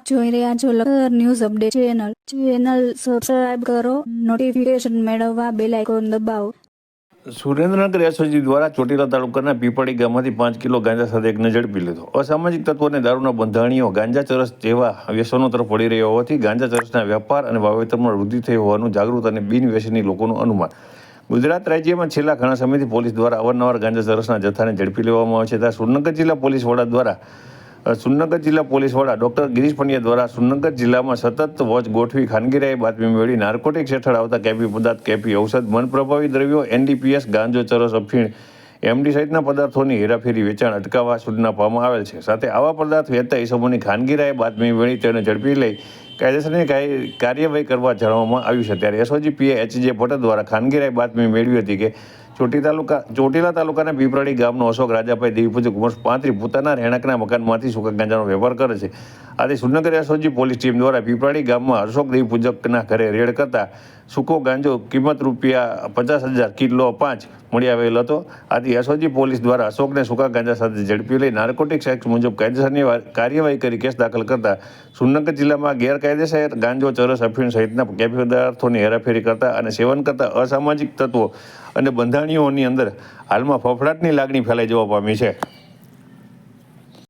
આપ જોઈ રહ્યા છો Lakhar news update channel. Channel subscribe કરો નોટિફિકેશન મેળવવા બેલ આઇકોન દબાવો. સુરેન્દ્રનગર એસઓજી દ્વારા ચોટીલા તાલુકાના પીપળી ગામમાંથી પાંચ કિલો ગાંજા સાથે એકને ઝડપી લીધો. અસામાજિક તત્વોને દારૂના બંધાણીઓ ગાંજા ચરસ જેવા વ્યસનો તરફ પડી રહ્યો હોવાથી ગાંજા ચરસના વેપાર અને વાવેતરમાં વૃદ્ધિ થઈ હોવાનું જાગૃત અને બિનવ્યસની લોકોનું અનુમાન. ગુજરાત રાજ્યમાં છેલ્લા ઘણા સમયથી પોલીસ દ્વારા અવારનવાર ગાંજા ચરસના જથ્થાને ઝડપી લેવામાં આવે છે. ત્યાં સુરનગર જિલ્લા પોલીસ વડા દ્વારા સુરનગર જિલ્લા પોલીસ વડા ડોક્ટર ગિરીશ પંડ્યા દ્વારા સુરનગર જિલ્લામાં સતત વોચ ગોઠવી ખાનગીરાએ બાતમી મેળવી નાર્કોટિક્સ હેઠળ આવતા કેપી પદાર્થ કેપી ઔષધ, મન પ્રભાવી દ્રવ્યો, એનડીપીએસ, ગાંજો, ચરસ, અફીણ, એમડી સહિતના પદાર્થોની હેરાફેરી વેચાણ અટકાવવા સૂચના આપવામાં આવેલ છે. સાથે આવા પદાર્થ વેચતા ઇસમોની ખાનગીરાએ બાતમી મેળવી તેને ઝડપી લઈ કાયદેસરની કાય- કાર્યવાહી કરવા જણાવવામાં આવ્યું છે. ત્યારે એસઓજી પીએ એચજે ભટ્ટ દ્વારા ખાનગીરાએ બાતમી મેળવી હતી કે ચોટી તાલુકા ચોટીલા તાલુકાના પીપરાડી ગામનો અશોક રાજાભાઈ દેવીપૂજક ઉંમર પાંત્રી પોતાના રહેણાંકના મકાનમાંથી સુકા ગાંજાનો વેપાર કરે છે. આજે સુરનગર એસઓજી પોલીસ ટીમ દ્વારા પીપરાડી ગામમાં અશોક દેવીપૂજકના ઘરે રેડ કરતા સૂકો ગાંજો કિંમત રૂપિયા પચાસ હજાર કિલો પાંચ મળી આવેલ હતો. આથી એસઓજી પોલીસ દ્વારા અશોકને સૂકા ગાંજા સાથે ઝડપી લઈ નાર્કોટિક્સ એક્ટ મુજબ કાયદેસરની કાર્યવાહી કરી કેસ દાખલ કરતા સુરનગર જિલ્લામાં ગેરકાયદેસર ગાંજો, ચરસ, અફીણ સહિતના કેફી પદાર્થોની હેરાફેરી કરતા અને સેવન કરતા અસામાજિક તત્વો અને બંધાણીઓની અંદર હાલમાં ફફડાટની લાગણી ફેલાઈ જવા પામી છે.